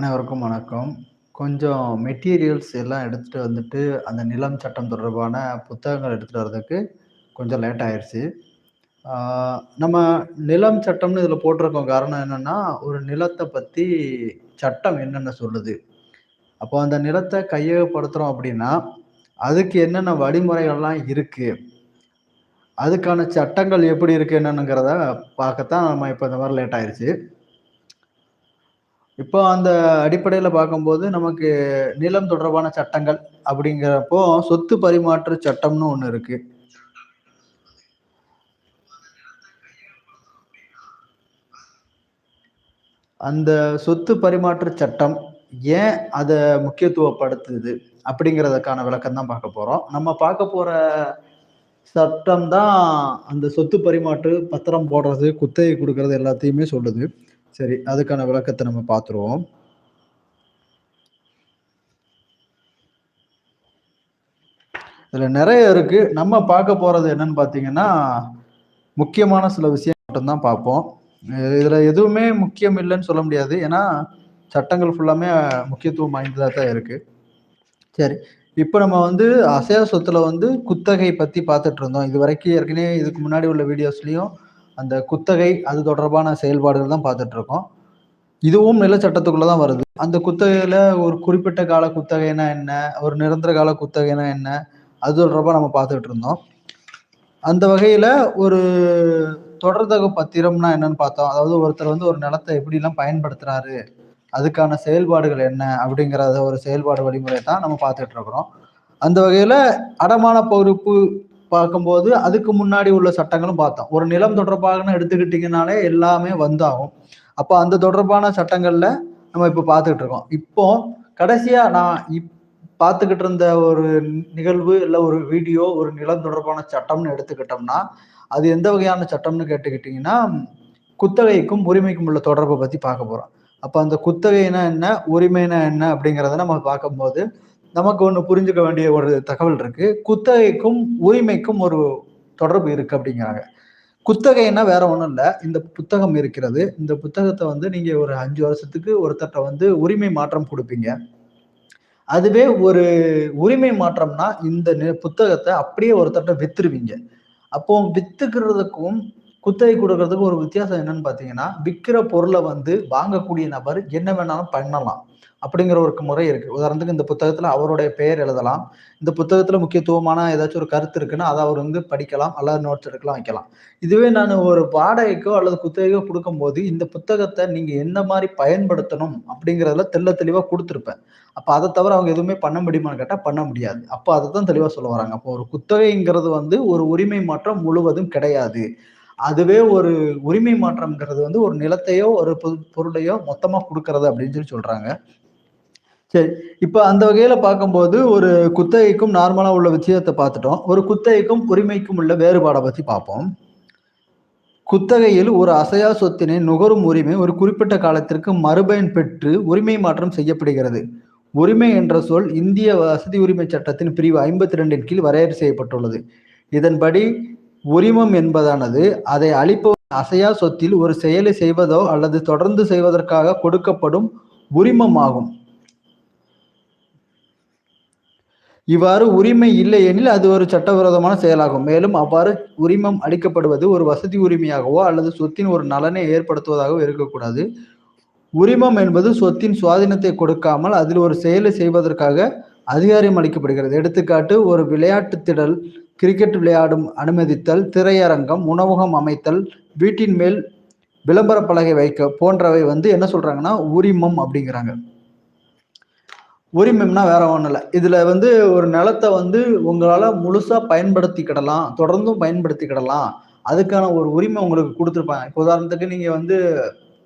அனைவருக்கும் வணக்கம். கொஞ்சம் மெட்டீரியல்ஸ் எல்லாம் எடுத்துகிட்டு வந்துட்டு, அந்த நிலம் சட்டம் தொடர்பான புத்தகங்கள் எடுத்துகிட்டு வரதுக்கு கொஞ்சம் லேட் ஆயிடுச்சு நம்ம நிலம் சட்டம்னு இதில் போட்டிருக்கோம். காரணம் என்னென்னா ஒரு நிலத்தை பற்றி சட்டம் என்னென்ன சொல்லுது? அப்போ அந்த நிலத்தை கையகப்படுத்துகிறோம் அப்படின்னா, அதுக்கு என்னென்ன வழிமுறைகள்லாம் இருக்குது அதுக்கான சட்டங்கள் எப்படி இருக்கு என்னன்னுங்கிறத பார்க்கத்தான் நம்ம இப்போ இந்த மாதிரி லேட் ஆயிடுச்சு இப்போ அந்த அடிப்படையில் பார்க்கும்போது, நமக்கு நிலம் தொடர்பான சட்டங்கள் அப்படிங்கிறப்போ, சொத்து பரிமாற்று சட்டம்னு ஒன்று இருக்கு. அந்த சொத்து பரிமாற்று சட்டம் ஏன் அதை முக்கியத்துவப்படுத்துது? அப்படிங்கிறதுக்கான விளக்கம் தான் பார்க்க போகிறோம் நம்ம பார்க்க போகிற சட்டம் தான் அந்த சொத்து பரிமாற்று, பத்திரம் போடுறது, குத்தகை கொடுக்கறது எல்லாத்தையுமே சொல்லுது. சரி, அதுக்கான விளக்கத்தை நம்ம பார்த்துருவோம். இதில் நிறைய இருக்கு. நம்ம பார்க்க போறது என்னன்னு பார்த்தீங்கன்னா, முக்கியமான சில விஷயம் மட்டும்தான் பார்ப்போம். இதில் எதுவுமே முக்கியம் இல்லைன்னு சொல்ல முடியாது. ஏன்னா, சட்டங்கள் ஃபுல்லாமே முக்கியத்துவம் வாய்ந்ததாக தான் இருக்கு. சரி, இப்போ நம்ம வந்து அசையா சொத்துல வந்து குத்தகை பற்றி பார்த்துட்டு இருந்தோம். இதுவரைக்கும் ஏற்கனவே இதுக்கு முன்னாடி உள்ள வீடியோஸ்லையும் அந்த குத்தகை, அது தொடர்பான செயல்பாடுகள் தான் பார்த்துட்டு இருக்கோம். இதுவும் நிலச்சட்டத்துக்குள்ள தான் வருது. அந்த குத்தகையில ஒரு குறிப்பிட்ட கால குத்தகைனா என்ன? ஒரு நிரந்தர கால குத்தகைனா என்ன? அது தொடர்பாக நம்ம பார்த்துக்கிட்டு இருந்தோம். அந்த வகையில ஒரு தொடர்தகு பத்திரம்னா என்னன்னு பார்த்தோம். அதாவது ஒருத்தர் வந்து ஒரு நிலத்தை எப்படிலாம் பயன்படுத்துறாரு? அதுக்கான செயல்பாடுகள் என்ன? அப்படிங்கிறத ஒரு செயல்பாடு வழிமுறை தான் நம்ம பார்த்துட்டு இருக்கிறோம். அந்த வகையில அடமான பொறுப்பு பார்க்கும்போது, அதுக்கு முன்னாடி உள்ள சட்டங்களும் பார்த்தோம். ஒரு நிலம் தொடர்பாகன்னு எடுத்துக்கிட்டீங்கனாலே எல்லாமே வந்தாகும். அப்போ அந்த தொடர்பான சட்டங்களில் நம்ம இப்போ பார்த்துக்கிட்டு இருக்கோம். இப்போ கடைசியாக நான் இப் பார்த்துக்கிட்டு இருந்த ஒரு நிகழ்வு, இல்லை ஒரு வீடியோ, ஒரு நிலம் தொடர்பான சட்டம்னு எடுத்துக்கிட்டோம்னா, அது எந்த வகையான சட்டம்னு கேட்டுக்கிட்டிங்கன்னா குத்தகைக்கும், உரிமைக்கும் உள்ள தொடர்பை பற்றி பார்க்க போகிறோம் அப்போ அந்த குத்தகைனா என்ன? உரிமைனா என்ன? அப்படிங்கிறத நம்ம பார்க்கும்போது, நமக்கு ஒன்று புரிஞ்சுக்க வேண்டிய ஒரு தகவல் இருக்கு. குத்தகைக்கும், உரிமைக்கும் ஒரு தொடர்பு இருக்கு அப்படிங்கிறாங்க. குத்தகைன்னா வேற ஒன்றும் இல்லை இந்த புத்தகம் இருக்கிறது. இந்த புத்தகத்தை வந்து நீங்க ஒரு அஞ்சு வருஷத்துக்கு ஒருத்தர்ட்ட வந்து உரிமை மாற்றம் கொடுப்பீங்க அதுவே ஒரு உரிமை மாற்றம்னா, இந்த புத்தகத்தை அப்படியே ஒருத்தர்ட்ட வித்துருவீங்க. அப்போ வித்துக்கிறதுக்கும், குத்தகை கொடுக்கறதுக்கு ஒரு வித்தியாசம் என்னன்னு பார்த்தீங்கன்னா, விற்கிற பொருளை வந்து வாங்கக்கூடிய நபர் என்ன வேணாலும் பண்ணலாம். அப்படிங்கிற ஒரு முறை இருக்கு. உதாரணத்துக்கு இந்த புத்தகத்துல அவருடைய பெயர் எழுதலாம். இந்த புத்தகத்துல முக்கியத்துவமான ஏதாச்சும் ஒரு கருத்து இருக்குன்னா, அதை அவர் வந்து படிக்கலாம், அல்லது நோட்ஸ் எடுக்கலாம், வைக்கலாம். இதுவே நான் ஒரு வாடகைக்கோ அல்லது குத்தகைக்கோ கொடுக்கும்போது இந்த புத்தகத்தை நீங்க என்ன மாதிரி பயன்படுத்தணும் அப்படிங்கிறதுல தெள்ள தெளிவா கொடுத்துருப்பேன் அப்ப அதை தவிர அவங்க எதுவுமே பண்ண முடியுமான்னு கேட்டா, பண்ண முடியாது. அப்போ அதை தான் தெளிவா சொல்ல வராங்க. அப்போ ஒரு குத்தகைங்கிறது வந்து ஒரு உரிமை மாற்றம் முழுவதும் கிடையாது. அதுவே ஒரு உரிமை மாற்றம்ங்கிறது வந்து ஒரு நிலத்தையோ, ஒரு பொருளையோ மொத்தமாக கொடுக்கறது அப்படின்னு சொல்லி சொல்றாங்க. சரி, இப்போ அந்த வகையில் பார்க்கும்போது, ஒரு குத்தகைக்கும் நார்மலாக உள்ள விஷயத்தை பார்த்துட்டோம். ஒரு குத்தகைக்கும், உரிமைக்கும் உள்ள வேறுபாடை பற்றி பார்ப்போம். குத்தகையில் ஒரு அசையா சொத்தினை நுகரும் உரிமை ஒரு குறிப்பிட்ட காலத்திற்கு மறுபயன் பெற்று உரிமை மாற்றம் செய்யப்படுகிறது. உரிமை என்ற சொல் இந்திய வசதி உரிமை சட்டத்தின் பிரிவு 52ன் கீழ் வரையறை செய்யப்பட்டுள்ளது. இதன்படி உரிமம் என்பதானது, அதை அளிப்பவர் அசையா சொத்தில் ஒரு செயலை செய்வதோ அல்லது தொடர்ந்து செய்வதற்காக கொடுக்கப்படும் உரிமமாகும். இவ்வாறு உரிமை இல்லையெனில் அது ஒரு சட்டவிரோதமான செயலாகும். மேலும் அவ்வாறு உரிமம் அளிக்கப்படுவது ஒரு வசதி உரிமையாகவோ அல்லது சொத்தின் ஒரு நலனை ஏற்படுத்துவதாகவோ இருக்கக்கூடாது. உரிமம் என்பது சொத்தின் சுவாதீனத்தை கொடுக்காமல், அதில் ஒரு செயலை செய்வதற்காக அதிகாரம் அளிக்கப்படுகிறது. எடுத்துக்காட்டு ஒரு விளையாட்டு திடல், கிரிக்கெட் விளையாடும் அனுமதித்தல், திரையரங்கம், உணவகம் அமைத்தல், வீட்டின் மேல் விளம்பர பலகை வைக்க போன்றவை வந்து என்ன சொல்றாங்கன்னா, உரிமம் அப்படிங்கிறாங்க. உரிமம்னா வேற ஒன்றும் இல்லை இதில் வந்து ஒரு நிலத்தை வந்து உங்களால் முழுசாக பயன்படுத்திக்கிடலாம். தொடர்ந்தும் பயன்படுத்திக்கிடலாம். அதுக்கான ஒரு உரிமை உங்களுக்கு கொடுத்துருப்பாங்க இப்போ உதாரணத்துக்கு நீங்கள் வந்து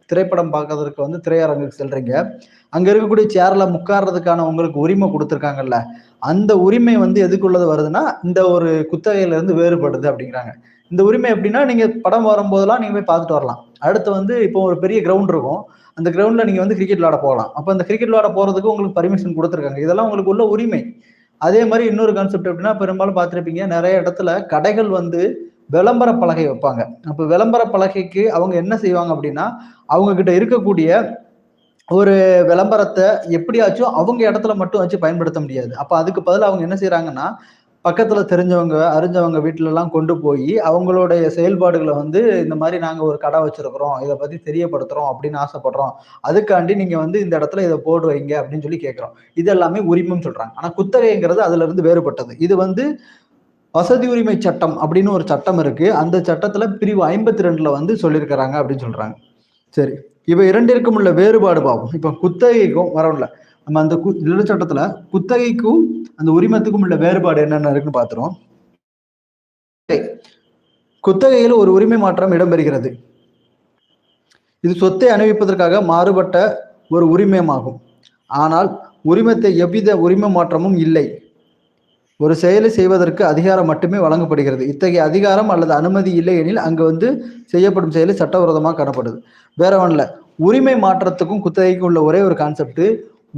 திரைப்படம் பார்க்கறதுக்கு வந்து திரையரங்குக்கு செல்றீங்க. அங்க இருக்கக்கூடிய சேர்ல உட்கார்றதுக்கான உங்களுக்கு உரிமை கொடுத்துருக்காங்கல்ல அந்த உரிமை வந்து எதுக்குள்ளது வருதுன்னா, இந்த ஒரு குத்தகையில இருந்து வேறுபடுது அப்படிங்கிறாங்க. இந்த உரிமை எப்படின்னா, நீங்க படம் வரும்போதெல்லாம் நீங்க போய் பார்த்துட்டு வரலாம். அடுத்து வந்து இப்போ ஒரு பெரிய கிரவுண்ட் இருக்கும். அந்த கிரவுண்ட்ல நீங்க வந்து கிரிக்கெட் விளாட போகலாம். அப்ப அந்த கிரிக்கெட் விளாட போறதுக்கு உங்களுக்கு பர்மிஷன் கொடுத்துருக்காங்க இதெல்லாம் உங்களுக்கு உள்ள உரிமை. அதே மாதிரி இன்னொரு கான்செப்ட் எப்படின்னா, பெரும்பாலும் பார்த்துருப்பீங்க நிறைய இடத்துல கடைகள் வந்து விளம்பர பலகை வைப்பாங்க. அப்போ விளம்பர பலகைக்கு அவங்க என்ன செய்வாங்க அப்படின்னா, அவங்க கிட்ட இருக்கக்கூடிய ஒரு விளம்பரத்தை எப்படியாச்சும் அவங்க இடத்துல மட்டும் வச்சு பயன்படுத்த முடியாது. அப்போ அதுக்கு பதில் அவங்க என்ன செய்கிறாங்கன்னா பக்கத்துல தெரிஞ்சவங்க அறிஞ்சவங்க வீட்டுல எல்லாம் கொண்டு போய் அவங்களுடைய செயல்பாடுகளை வந்து இந்த மாதிரி நாங்க ஒரு கடை வச்சிருக்கிறோம் இதை பத்தி தெரியப்படுத்துறோம் அப்படின்னு ஆசைப்படுறோம். அதுக்காண்டி நீங்க வந்து இந்த இடத்துல இதை போடு வைங்க அப்படின்னு சொல்லி கேட்கிறோம் இது எல்லாமே உரிமம் சொல்றாங்க. ஆனா குத்தகைங்கிறது அதுல இருந்து வேறுபட்டது. இது வந்து வசதி உரிமை சட்டம் அப்படின்னு ஒரு சட்டம் இருக்கு. அந்த சட்டத்துல பிரிவு ஐம்பத்தி ரெண்டுல வந்து சொல்லியிருக்கிறாங்க அப்படின்னு சொல்றாங்க. சரி இவை இரண்டிற்கும் உள்ள வேறுபாடு பார்ப்போம் இப்ப குத்தகைக்கும் வரவில்ல நம்ம அந்த கு சட்டத்துல குத்தகைக்கும் அந்த உரிமத்துக்கும் உள்ள வேறுபாடு என்னென்ன இருக்குன்னு பாத்துறோம் குத்தகையில் ஒரு உரிமை மாற்றம் இடம்பெறுகிறது. இது சொத்தை அணிவிப்பதற்காக மாறுபட்ட ஒரு உரிமமாகும் ஆனால் உரிமத்தை எவ்வித உரிமை மாற்றமும் இல்லை. ஒரு செயலை செய்வதற்கு அதிகாரம் மட்டுமே வழங்கப்படுகிறது. இத்தகைய அதிகாரம் அல்லது அனுமதி இல்லை எனில் அங்கு வந்து செய்யப்படும் செயலை சட்டவிரோதமாக காணப்படுது. வேற ஒன்றில் உரிமை மாற்றத்துக்கும் குத்தகைக்கும் உள்ள ஒரே ஒரு கான்செப்ட்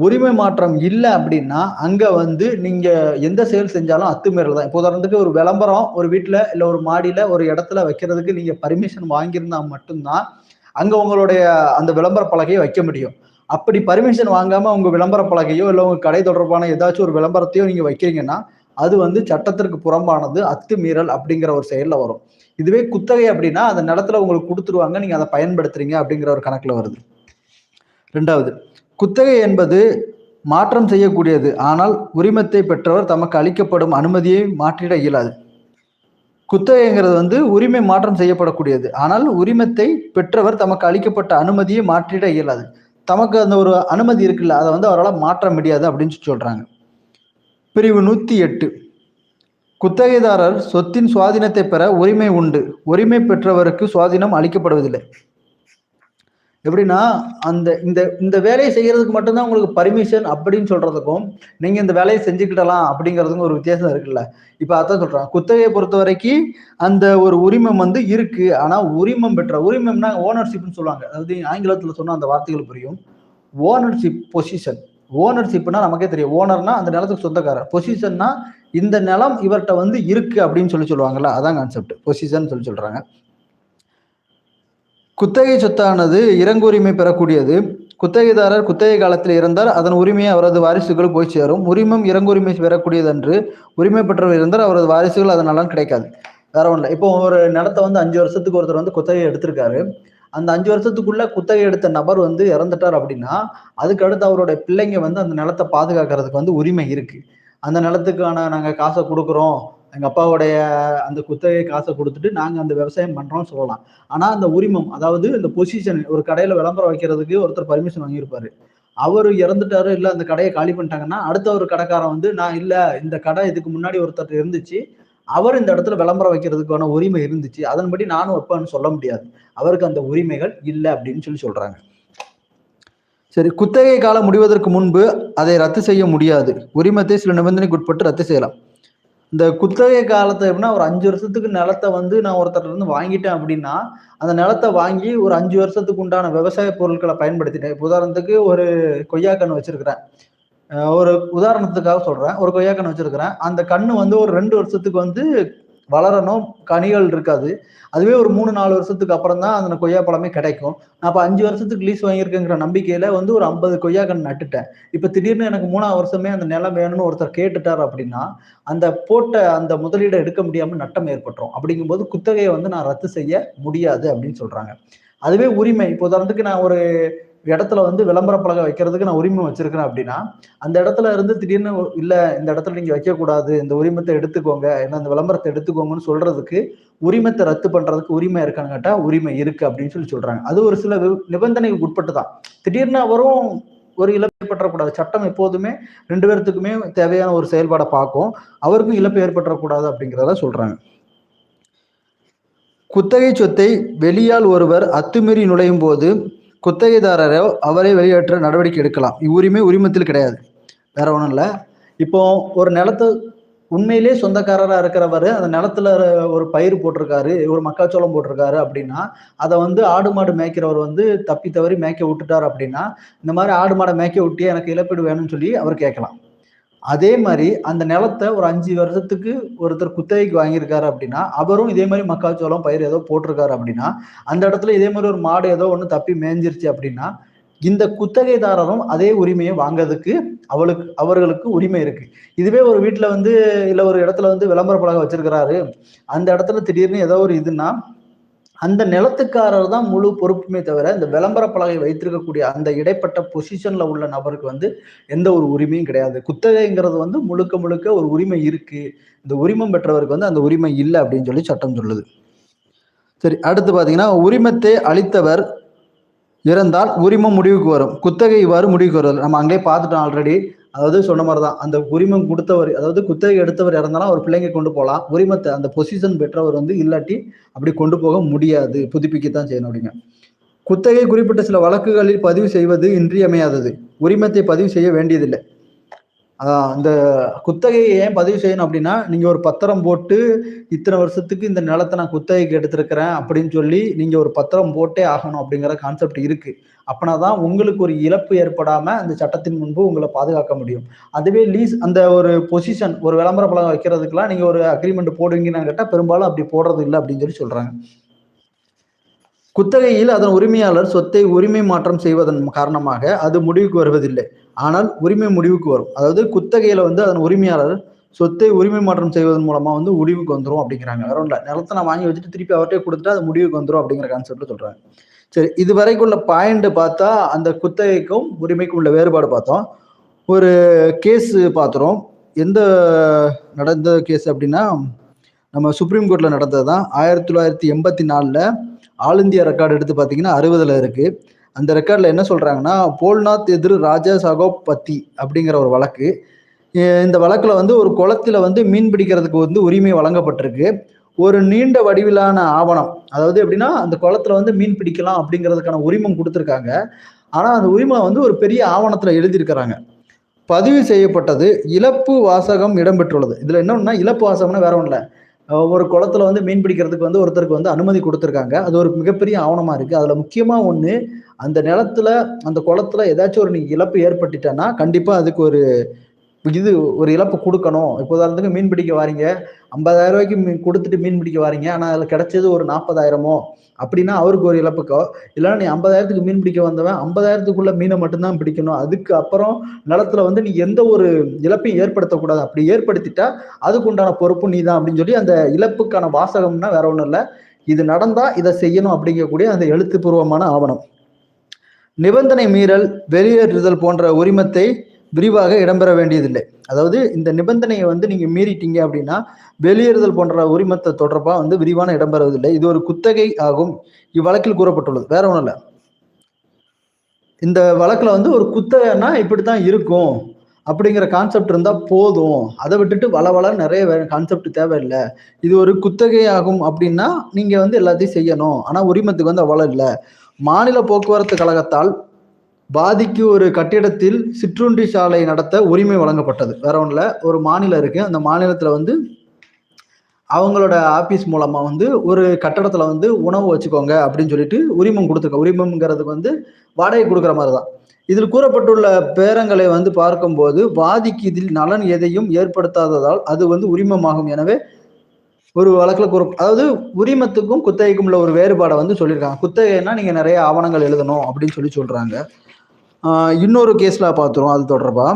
உரிமை மாற்றம் இல்லை அப்படின்னா அங்கே வந்து நீங்கள் எந்த செயல் செஞ்சாலும் அத்துமீறல் தான். இப்போ உதாரணத்துக்கு ஒரு விளம்பரம் ஒரு வீட்டில் இல்லை ஒரு மாடியில் ஒரு இடத்துல வைக்கிறதுக்கு நீங்கள் பர்மிஷன் வாங்கியிருந்தா மட்டும்தான் அங்கே உங்களுடைய அந்த விளம்பர பலகையை வைக்க முடியும். அப்படி பர்மிஷன் வாங்காமல் உங்கள் விளம்பர பலகையோ இல்லை உங்கள் கடை தொடர்பான ஏதாச்சும் ஒரு விளம்பரத்தையோ நீங்கள் வைக்கிறீங்கன்னா அது வந்து சட்டத்திற்கு புறம்பானது அத்துமீறல் அப்படிங்கிற ஒரு செயலில் வரும். இதுவே குத்தகை அப்படின்னா அந்த நிலத்துல உங்களுக்கு கொடுத்துருவாங்க நீங்கள் அதை பயன்படுத்துறீங்க அப்படிங்கிற ஒரு கணக்கில் வருது. ரெண்டாவது குத்தகை என்பது மாற்றம் செய்யக்கூடியது. ஆனால் உரிமத்தை பெற்றவர் தமக்கு அளிக்கப்படும் அனுமதியை மாற்றிட இயலாது. குத்தகைங்கிறது வந்து உரிமை மாற்றம் செய்யப்படக்கூடியது. ஆனால் உரிமத்தை பெற்றவர் தமக்கு அளிக்கப்பட்ட அனுமதியை மாற்றிட இயலாது. தமக்கு அந்த ஒரு அனுமதி இருக்குல்ல அதை வந்து அவரால் மாற்ற முடியாது அப்படின்னு சொல்றாங்க. பிரிவு நூற்றி எட்டு குத்தகைதாரர் சொத்தின் சுவாதீனத்தை பெற உரிமை உண்டு. உரிமை பெற்றவருக்கு சுவாதீனம் அளிக்கப்படுவதில்லை. எப்படின்னா அந்த இந்த இந்த வேலையை செய்கிறதுக்கு மட்டும்தான் உங்களுக்கு பர்மிஷன் அப்படின்னு சொல்கிறதுக்கும் நீங்கள் இந்த வேலையை செஞ்சுக்கிடலாம் அப்படிங்கிறதுக்கும் ஒரு வித்தியாசம் இருக்குல்ல. இப்போ அதான் சொல்கிறேன் குத்தகையை பொறுத்த வரைக்கும் அந்த ஒரு உரிமம் வந்து இருக்குது ஆனால் உரிமம் பெற்ற உரிமம்னா ஓனர்ஷிப்னு சொல்லுவாங்க. அதாவது ஆங்கிலத்தில் சொன்னால் அந்த வார்த்தைகள் புரியும். ஓனர்ஷிப் பொசிஷன் ஓனர்ஷிப்னா நமக்கே தெரியும். ஓனர்னா அந்த நிலத்துக்கு சொந்தக்காரர். பொசிஷன்னா இந்த நிலம் இவர்கிட்ட வந்து இருக்கு அப்படின்னு சொல்லி சொல்லுவாங்கல்ல அதான் கான்செப்ட் பொசிஷன் சொல்லி சொல்றாங்க. குத்தகை சொத்தானது இறங்குரிமை பெறக்கூடியது. குத்தகைதாரர் குத்தகை காலத்தில் இருந்தால் அதன் உரிமையை அவரது வாரிசுகள் போய் சேரும். உரிமம் இறங்குரிமை பெறக்கூடியது என்று உரிமை பெற்றவர் இருந்தால் அவரது வாரிசுகள் அதனால கிடைக்காது. வேற ஒன்றும் இப்போ ஒரு நிலத்தை வந்து அஞ்சு வருஷத்துக்கு ஒருத்தர் வந்து குத்தகை எடுத்திருக்காரு. அந்த அஞ்சு வருஷத்துக்குள்ள குத்தகை எடுத்த நபர் வந்து இறந்துட்டார் அப்படின்னா அதுக்கு அடுத்து அவருடைய பிள்ளைங்க வந்து அந்த நிலத்தை பாதுகாக்கிறதுக்கு வந்து உரிமை இருக்கு. அந்த நிலத்துக்கான நாங்க காசை கொடுக்குறோம். எங்க அப்பாவுடைய அந்த குத்தகை காசை கொடுத்துட்டு நாங்க அந்த விவசாயம் பண்றோம்னு சொல்லலாம். ஆனா அந்த உரிமம் அதாவது இந்த பொசிஷன் ஒரு கடையில விளம்பரம் வைக்கிறதுக்கு ஒருத்தர் பர்மிஷன் வாங்கியிருப்பாரு. அவர் இறந்துட்டாரு இல்ல அந்த கடையை காலி பண்ணிட்டாங்கன்னா அடுத்த ஒரு கடைக்காரன் வந்து நான் இல்ல இந்த கடை இதுக்கு முன்னாடி ஒருத்தர் இருந்துச்சு. அவர் இந்த இடத்துல விளம்பரம் வைக்கிறதுக்கான உரிமை இருந்துச்சு. அதன்படி நானும் வைப்பேன்னு சொல்ல முடியாது. அவருக்கு அந்த உரிமைகள் இல்லை அப்படின்னு சொல்லி சொல்றாங்க. சரி குத்தகை காலம் முடிவதற்கு முன்பு அதை ரத்து செய்ய முடியாது. உரிமத்தை சில நிபந்தனைக்கு உட்பட்டு ரத்து செய்யலாம். இந்த குத்தகை காலத்தை எப்படின்னா ஒரு அஞ்சு வருஷத்துக்கு நிலத்தை வந்து நான் ஒருத்தர் இருந்து வாங்கிட்டேன் அப்படின்னா அந்த நிலத்தை வாங்கி ஒரு அஞ்சு வருஷத்துக்கு உண்டான விவசாய பொருட்களை பயன்படுத்திட்டேன். இப்போ உதாரணத்துக்கு ஒரு கொய்யாக்கன்று வச்சிருக்கிறேன். ஒரு உதாரணத்துக்காக சொல்றேன். ஒரு கொய்யாக்கன்று வச்சிருக்கிறேன். அந்த கண்ணு வந்து ஒரு ரெண்டு வருஷத்துக்கு வந்து வளரணும். கனிகள் இருக்காது. அதுவே ஒரு மூணு நாலு வருஷத்துக்கு அப்புறம் தான் அந்த கொய்யா பழமே கிடைக்கும். நான் இப்போ அஞ்சு வருஷத்துக்கு லீஸ் வாங்கியிருக்கேங்கிற நம்பிக்கையில வந்து ஒரு ஐம்பது கொய்யா கண் நட்டுட்டேன். இப்போ திடீர்னு எனக்கு மூணாவது வருஷமே அந்த நிலம் வேணும்னு ஒருத்தர் கேட்டுட்டார் அப்படின்னா அந்த போட்ட அந்த முதலீடை எடுக்க முடியாம நட்டம் ஏற்பட்டுரும். அப்படிங்கும்போது குத்தகையை வந்து நான் ரத்து செய்ய முடியாது அப்படின்னு சொல்றாங்க. அதுவே உரிமை. இப்போ உதாரணத்துக்கு நான் ஒரு இடத்துல வந்து விளம்பர பலகை வைக்கிறதுக்கு நான் உரிமை வச்சிருக்கிறேன் அப்படின்னா அந்த இடத்துல இருந்து திடீர்னு இல்ல இந்த இடத்துல நீங்க வைக்கக்கூடாது இந்த உரிமத்தை எடுத்துக்கோங்க என்ன அந்த விளம்பரத்தை எடுத்துக்கோங்கன்னு சொல்றதுக்கு உரிமத்தை ரத்து பண்றதுக்கு உரிமை இருக்கான்னு கேட்டா உரிமை இருக்கு அப்படின்னு சொல்லி சொல்றாங்க. அது ஒரு சில நிபந்தனைக்கு உட்பட்டு தான் திடீர்னு அவரும் ஒரு இழப்பு ஏற்பட்டக்கூடாது சட்டம் எப்போதுமே ரெண்டு பேர்த்துக்குமே தேவையான ஒரு செயல்பாடை பார்க்கும். அவருக்கும் இழப்பு ஏற்பட்டக்கூடாது அப்படிங்கிறத சொல்றாங்க. குத்தகை சொத்தை வெளியால் ஒருவர் அத்துமீறி நுழையும் போது குத்தகைதாரரோ அவரை வெளியேற்ற நடவடிக்கை எடுக்கலாம். இவ்வுரிமை உரிமத்தில் கிடையாது. வேற ஒன்றும் இல்லை. இப்போ ஒரு நிலத்தை உண்மையிலே சொந்தக்காரராக இருக்கிறவர் அந்த நிலத்துல ஒரு பயிர் போட்டிருக்காரு ஒரு மக்காச்சோளம் போட்டிருக்காரு அப்படின்னா அதை வந்து ஆடு மாடு மேய்க்கிறவர் வந்து தப்பி தவறி மேய்க்க விட்டுட்டார் அப்படின்னா இந்த மாதிரி ஆடு மாடை மேய்க்க விட்டு எனக்கு இழப்பீடு வேணும்னு சொல்லி அவர் கேட்கலாம். அதே மாதிரி அந்த நிலத்தை ஒரு அஞ்சு வருஷத்துக்கு ஒருத்தர் குத்தகைக்கு வாங்கியிருக்காரு அப்படின்னா அவரும் இதே மாதிரி மக்காச்சோளம் பயிர் ஏதோ போட்டிருக்காரு அப்படின்னா அந்த இடத்துல இதே மாதிரி ஒரு மாடு ஏதோ ஒன்று தப்பி மேய்ஞ்சிருச்சு அப்படின்னா இந்த குத்தகைதாரரும் அதே உரிமையை வாங்குறதுக்கு அவளுக்கு அவர்களுக்கு உரிமை இருக்கு. இதுவே ஒரு வீட்டில் வந்து இல்லை ஒரு இடத்துல வந்து விளம்பர பலகை வச்சிருக்கிறாரு. அந்த இடத்துல திடீர்னு ஏதோ ஒரு இதுன்னா அந்த நிலத்துக்காரர் தான் முழு பொறுப்புமே தவிர இந்த விளம்பர பலகை வைத்திருக்கக்கூடிய அந்த இடைப்பட்ட பொசிஷன்ல உள்ள நபருக்கு வந்து எந்த ஒரு உரிமையும் கிடையாது. குத்தகைங்கிறது வந்து முழுக்க முழுக்க ஒரு உரிமை இருக்கு. இந்த உரிமம் பெற்றவருக்கு வந்து அந்த உரிமை இல்லை அப்படின்னு சொல்லி சட்டம் சொல்லுது. சரி அடுத்து பாத்தீங்கன்னா உரிமத்தை அளித்தவர் இறந்தால் உரிமம் முடிவுக்கு வரும். குத்தகை இவ்வாறு முடிவுக்கு வருவது நம்ம அங்கேயே பார்த்துட்டோம் ஆல்ரெடி அதாவது சொன்ன மாதிரி தான் அந்த உரிமம் கொடுத்தவர் அதாவது குத்தகை எடுத்தவர் இறந்தாலும் அவர் பிள்ளைங்க கொண்டு போகலாம். உரிமத்தை அந்த பொசிஷன் பெற்றவர் வந்து இல்லாட்டி அப்படி கொண்டு போக முடியாது. புதுப்பிக்கத்தான் செய்யணும் அப்படிங்க. குத்தகை குறிப்பிட்ட சில வழக்குகளில் பதிவு செய்வது இன்றியமையாதது. உரிமத்தை பதிவு செய்ய வேண்டியதில்லை. அந்த குத்தகையை ஏன் பதிவு செய்யணும் அப்படின்னா நீங்கள் ஒரு பத்திரம் போட்டு இத்தனை வருஷத்துக்கு இந்த நிலத்தை நான் குத்தகைக்கு எடுத்திருக்கிறேன் அப்படின்னு சொல்லி நீங்கள் ஒரு பத்திரம் போட்டே ஆகணும் அப்படிங்கிற கான்செப்ட் இருக்குது அப்பனா தான் உங்களுக்கு ஒரு இழப்பு ஏற்படாம அந்த சட்டத்தின் முன்பு உங்களை பாதுகாக்க முடியும். அதுவே லீஸ் அந்த ஒரு பொசிஷன் ஒரு விளம்பர பலகம் வைக்கிறதுக்கெல்லாம் நீங்க ஒரு அக்ரிமெண்ட் போடுவீங்கன்னு கேட்டா பெரும்பாலும் அப்படி போடுறது இல்லை அப்படின்னு சொல்லி சொல்றாங்க. குத்தகையில் அதன் உரிமையாளர் சொத்தை உரிமை மாற்றம் செய்வதன் காரணமாக அது முடிவுக்கு வருவதில்லை. ஆனால் உரிமை முடிவுக்கு வரும். அதாவது குத்தகையில வந்து அதன் உரிமையாளர் சொத்தை உரிமை மாற்றம் செய்வதன் மூலமா வந்து முடிவுக்கு வந்துடும் அப்படிங்கிறாங்க. வேற ஒன்றும் நிலத்தை நான் வாங்கி வச்சுட்டு திருப்பி அவர்கிட்ட கொடுத்துட்டு அது முடிவுக்கு வந்துடும் அப்படிங்கிற கான்செப்ட்ல சொல்றாங்க. சரி இது வரைக்குள்ள பாயிண்ட் பார்த்தா அந்த குத்தகைக்கும் உரிமைக்கும் உள்ள வேறுபாடு பார்த்தோம். ஒரு கேஸ் பார்த்துறோம். எந்த நடந்த கேஸ் அப்படின்னா நம்ம சுப்ரீம் கோர்ட்டில் நடந்தது தான் ஆயிரத்தி தொள்ளாயிரத்தி எண்பத்தி நாலில் ஆல் இந்தியா ரெக்கார்டு எடுத்து பார்த்தீங்கன்னா அறுபதில் இருக்குது அந்த ரெக்கார்டில் என்ன சொல்கிறாங்கன்னா போல்நாத் எதிர் ராஜா சகோபதி அப்படிங்கிற ஒரு வழக்கு. இந்த வழக்கில் வந்து ஒரு குளத்தில் வந்து மீன் பிடிக்கிறதுக்கு வந்து உரிமை வழங்கப்பட்டிருக்கு. ஒரு நீண்ட வடிவிலான ஆவணம். அதாவது எப்படின்னா அந்த குளத்துல வந்து மீன் பிடிக்கலாம் அப்படிங்கிறதுக்கான உரிமம் கொடுத்துருக்காங்க. ஆனால் அந்த உரிமை வந்து ஒரு பெரிய ஆவணத்தில் எழுதியிருக்கிறாங்க. பதிவு செய்யப்பட்டது இழப்பு வாசகம் இடம்பெற்றுள்ளது. இதில் என்னன்னா இழப்பு வாசகம்னா வேற ஒன்றும் இல்லை ஒரு குளத்துல வந்து மீன் பிடிக்கிறதுக்கு வந்து ஒருத்தருக்கு வந்து அனுமதி கொடுத்துருக்காங்க. அது ஒரு மிகப்பெரிய ஆவணமாக இருக்குது அதில் முக்கியமாக ஒன்று அந்த நிலத்துல அந்த குளத்துல ஏதாச்சும் ஒரு நீங்க இழப்பு ஏற்பட்டுட்டேன்னா கண்டிப்பாக அதுக்கு ஒரு இது ஒரு இழப்பு கொடுக்கணும். இப்போ உதாரணத்துக்கு மீன் பிடிக்க வாரீங்க. ஐம்பதாயிரம் ரூபாய்க்கு மீன் கொடுத்துட்டு மீன் பிடிக்க வாரீங்க. ஆனால் அதில் கிடைச்சது ஒரு நாற்பதாயிரமோ? அப்படின்னா அவருக்கு ஒரு இழப்புக்கோ? இல்லைன்னா நீ ஐம்பதாயிரத்துக்கு மீன் பிடிக்க வந்தவன் ஐம்பதாயிரத்துக்குள்ள மீனை மட்டும்தான் பிடிக்கணும். அதுக்கு அப்புறம் நிலத்துல வந்து நீ எந்த ஒரு இழப்பையும் ஏற்படுத்தக்கூடாது. அப்படி ஏற்படுத்திட்டா அதுக்கு உண்டான பொறுப்பு நீ தான் அப்படின்னு சொல்லி அந்த இழப்புக்கான வாசகம்னா வேற ஒன்றும் இல்லை. இது நடந்தா இதை செய்யணும் அப்படிங்கக்கூடிய அந்த எழுத்துப்பூர்வமான ஆவணம். நிபந்தனை மீறல் வெளியேறுதல் போன்ற உரிமத்தை விரிவாக இடம்பெற வேண்டியதில்லை. அதாவது இந்த நிபந்தனையை வந்து நீங்கள் மீறிட்டீங்க அப்படின்னா வெளியேறுதல் போன்ற உரிமத்தை தொடர்பாக வந்து விரிவான இடம்பெறுவதில்லை இது ஒரு குத்தகை ஆகும். இவ்வழக்கில் கூறப்பட்டுள்ளது. வேற ஒன்றும் இல்லை. இந்த வழக்கில் வந்து ஒரு குத்தகைன்னா இப்படித்தான் இருக்கும். அப்படிங்கிற கான்செப்ட் இருந்தால் போதும். அதை விட்டுட்டு வள வள நிறைய கான்செப்ட் தேவையில்லை. இது ஒரு குத்தகை ஆகும் அப்படின்னா நீங்கள் வந்து எல்லாத்தையும் செய்யணும். ஆனால் உரிமத்துக்கு வந்து அவ்வளோ இல்லை. மாநில போக்குவரத்து கழகத்தால் பாதிக்கு ஒரு கட்டிடத்தில் சிற்றுண்டி சாலை நடத்த உரிமை வழங்கப்பட்டது. வேற ஒன்றில் ஒரு மாநிலம் இருக்கு. அந்த மாநிலத்தில் வந்து அவங்களோட ஆபீஸ் மூலமா வந்து ஒரு கட்டடத்துல வந்து உணவு வச்சுக்கோங்க அப்படின்னு சொல்லிட்டு உரிமம் கொடுத்துருக்க உரிமம்ங்கிறதுக்கு வந்து வாடகை கொடுக்குற மாதிரி தான் இதில் கூறப்பட்டுள்ள பேரங்களை வந்து பார்க்கும்போது வாதிக்கு இதில் நலன் எதையும் ஏற்படுத்தாததால் அது வந்து உரிமமாகும். எனவே ஒரு வழக்கில் கூற அதாவது உரிமத்துக்கும் குத்தகைக்கும் உள்ள ஒரு வேறுபாடை வந்து சொல்லியிருக்காங்க. குத்தகைன்னா நீங்கள் நிறைய ஆவணங்கள் எழுதணும் அப்படின்னு சொல்லி சொல்கிறாங்க இன்னொரு கேஸில் பார்த்துருவோம் அது தொடர்பா.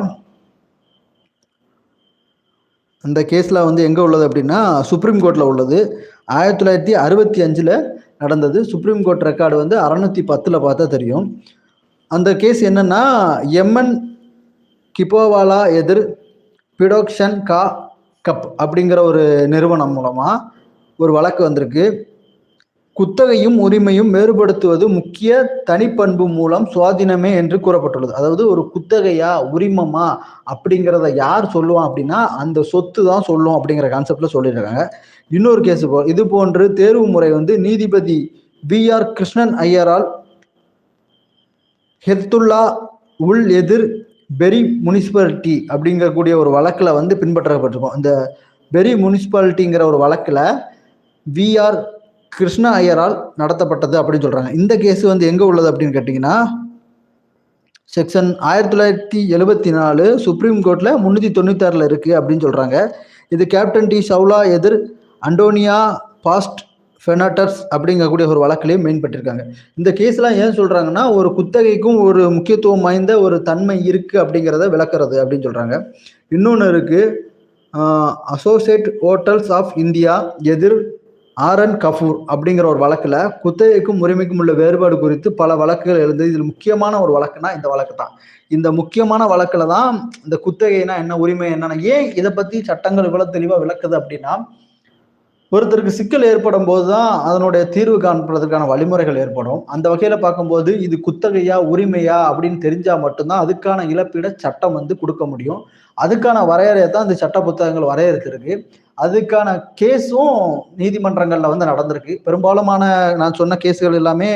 அந்த கேஸில் வந்து எங்கே உள்ளது அப்படின்னா சுப்ரீம் கோர்ட்டில் உள்ளது. ஆயிரத்தி தொள்ளாயிரத்தி அறுபத்தி அஞ்சில் நடந்தது. சுப்ரீம் கோர்ட் ரெக்கார்டு வந்து அறநூற்றி பத்தில் பார்த்தா தெரியும். அந்த கேஸ் என்னென்னா எம்என் கிப்போவாலா எதிர் பிடோக்ஷன் கா கப் அப்படிங்கிற ஒரு நிறுவனம் மூலமாக ஒரு வழக்கு வந்திருக்கு. குத்தகையும் உரிமையும் வேறுபடுத்துவது முக்கிய தனிப்பண்பு மூலம் சுவாதீனமே என்று கூறப்பட்டுள்ளது. அதாவது ஒரு குத்தகையா உரிமமா அப்படிங்கிறத யார் சொல்லுவான் அப்படின்னா அந்த சொத்து தான் சொல்லும் அப்படிங்கிற கான்செப்ட்ல சொல்லியிருக்காங்க. இன்னொரு கேஸ் இது போன்று தேர்வு முறை வந்து நீதிபதி பி ஆர் கிருஷ்ணன் ஐயரால் ஹெத்துல்லா உள் எதிர் பெரி முனிசிபாலிட்டி அப்படிங்கக்கூடிய ஒரு வழக்கில் வந்து பின்பற்றப்பட்டிருக்கும். இந்த பெரி முனிசிபாலிட்டிங்கிற ஒரு வழக்கில் விஆர் கிருஷ்ண ஐயரால் நடத்தப்பட்டது அப்படின்னு சொல்றாங்க. இந்த கேஸ் வந்து எங்க உள்ளது அப்படின்னு கேட்டீங்கன்னா செக்ஷன் ஆயிரத்தி தொள்ளாயிரத்தி எழுபத்தி நாலு சுப்ரீம் கோர்ட்ல முன்னூத்தி தொண்ணூத்தி ஆறுல இருக்கு அப்படின்னு சொல்றாங்க. இது கேப்டன் டி சவுலா எதிர் அண்டோனியா பாஸ்ட் ஃபெனாட்டர்ஸ் அப்படிங்கக்கூடிய ஒரு வழக்கிலையும் மேம்பட்டிருக்காங்க. இந்த கேஸ்லாம் ஏன் சொல்கிறாங்கன்னா ஒரு குத்தகைக்கும் ஒரு முக்கியத்துவம் வாய்ந்த ஒரு தன்மை இருக்குது அப்படிங்கிறத விளக்குறது அப்படின்னு சொல்கிறாங்க இன்னொன்று இருக்குது அசோசியேட் ஹோட்டல்ஸ் ஆஃப் இந்தியா எதிர் ஆர் கபூர் அப்படிங்கிற ஒரு வழக்கில் குத்தகைக்கும் உரிமைக்கும் உள்ள வேறுபாடு குறித்து பல வழக்குகள் எழுந்தது இதில் முக்கியமான ஒரு வழக்குனா இந்த வழக்கு தான். இந்த முக்கியமான வழக்கில் தான் இந்த குத்தகைனா என்ன உரிமை என்னன்னா ஏன் இதை பற்றி சட்டங்கள் இவ்வளோ தெளிவாக விளக்குது அப்படின்னா ஒருத்தருக்கு சிக்கல் ஏற்படும் போது தான் அதனுடைய தீர்வு காண்பதற்கான வழிமுறைகள் ஏற்படும். அந்த வகையில் பார்க்கும்போது இது குத்தகையா உரிமையா அப்படின்னு தெரிஞ்சால் மட்டும்தான் அதுக்கான இழப்பீட சட்டம் வந்து கொடுக்க முடியும். அதுக்கான வரையறையை தான் இந்த சட்ட புத்தகங்கள் வரையறுத்திருக்கு. அதுக்கான கேஸும் நீதிமன்றங்களில் வந்து நடந்திருக்கு. பெரும்பாலுமான நான் சொன்ன கேஸுகள் எல்லாமே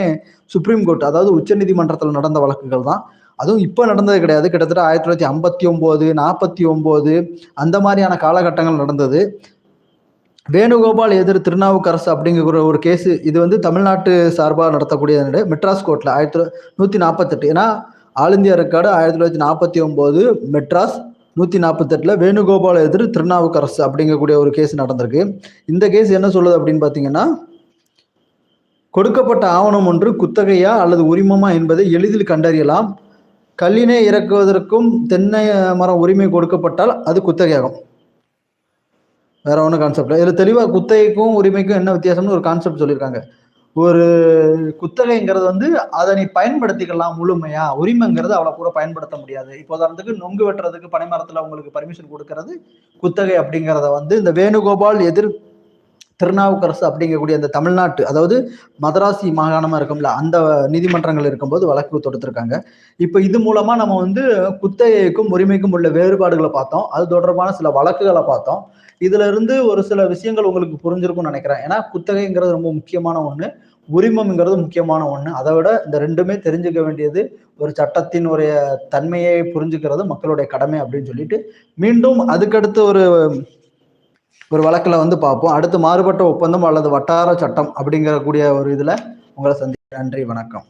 சுப்ரீம் கோர்ட் அதாவது உச்ச நீதிமன்றத்தில் நடந்த வழக்குகள் தான். அதுவும் இப்போ நடந்தது கிடையாது. கிட்டத்தட்ட ஆயிரத்தி தொள்ளாயிரத்தி ஐம்பத்தி ஒம்போது நாற்பத்தி ஒம்போது அந்த மாதிரியான காலகட்டங்கள் நடந்தது. வேணுகோபால் எதிர் திருநாவுக்கரசு அப்படிங்கிற ஒரு கேஸு இது வந்து தமிழ்நாட்டு சார்பாக நடத்தக்கூடிய மெட்ராஸ் கோர்ட்டில் ஆயிரத்தி நூற்றி நாற்பத்தெட்டு ஏன்னா ஆல் இந்தியா ரெக்கார்டு ஆயிரத்தி தொள்ளாயிரத்தி நாற்பத்தி ஒம்போது மெட்ராஸ் நூற்றி நாற்பத்தெட்டில் வேணுகோபால் எதிர் திருநாவுக்கரசு அப்படிங்கக்கூடிய ஒரு கேஸ் நடந்திருக்கு. இந்த கேஸ் என்ன சொல்லுது அப்படின்னு பார்த்தீங்கன்னா கொடுக்கப்பட்ட ஆவணம் ஒன்று குத்தகையா அல்லது உரிமமா என்பதை எளிதில் கண்டறியலாம். கல்லினை இறக்குவதற்கும் தென்னை மரம் உரிமை கொடுக்கப்பட்டால் அது குத்தகையாகும். வேற ஒன்றும் கான்செப்ட் இதில் தெளிவாக குத்தகைக்கும் உரிமைக்கும் என்ன வித்தியாசம்னு ஒரு கான்செப்ட் சொல்லியிருக்காங்க. ஒரு குத்தகைங்கிறது வந்து அதை நீ பயன்படுத்திக்கலாம் முழுமையா. உரிமைங்கிறது அவ்வளோ கூட பயன்படுத்த முடியாது. இப்போ உதாரணத்துக்கு நொங்கு வெட்டுறதுக்கு பனைமரத்தில் உங்களுக்கு பர்மிஷன் கொடுக்கறது குத்தகை அப்படிங்கிறத வந்து இந்த வேணுகோபால் எதிர் திருநாவுக்கரசு அப்படிங்கக்கூடிய அந்த தமிழ்நாட்டு அதாவது மதராசி மாகாணமாக இருக்கும்ல அந்த நீதிமன்றங்கள் இருக்கும்போது வழக்கு தொடுத்திருக்காங்க. இப்போ இது மூலமாக நம்ம வந்து குத்தகைக்கும் உரிமைக்கும் உள்ள வேறுபாடுகளை பார்த்தோம். அது தொடர்பான சில வழக்குகளை பார்த்தோம். இதுல இருந்து ஒரு சில விஷயங்கள் உங்களுக்கு புரிஞ்சிருக்கும்னு நினைக்கிறேன். ஏன்னா குத்தகைங்கிறது ரொம்ப முக்கியமான ஒண்ணு. உரிமம்ங்கிறது முக்கியமான ஒண்ணு. அதை விட இந்த ரெண்டுமே தெரிஞ்சுக்க வேண்டியது ஒரு சட்டத்தினுடைய தன்மையை புரிஞ்சுக்கிறது மக்களுடைய கடமை அப்படின்னு சொல்லிட்டு மீண்டும் அதுக்கடுத்து ஒரு ஒரு வழக்கில் வந்து பார்ப்போம். அடுத்து மாறுபட்ட ஒப்பந்தம் அல்லது வட்டார சட்டம் அப்படிங்கிற கூடிய ஒரு இதில் உங்களை சந்தி நன்றி வணக்கம்.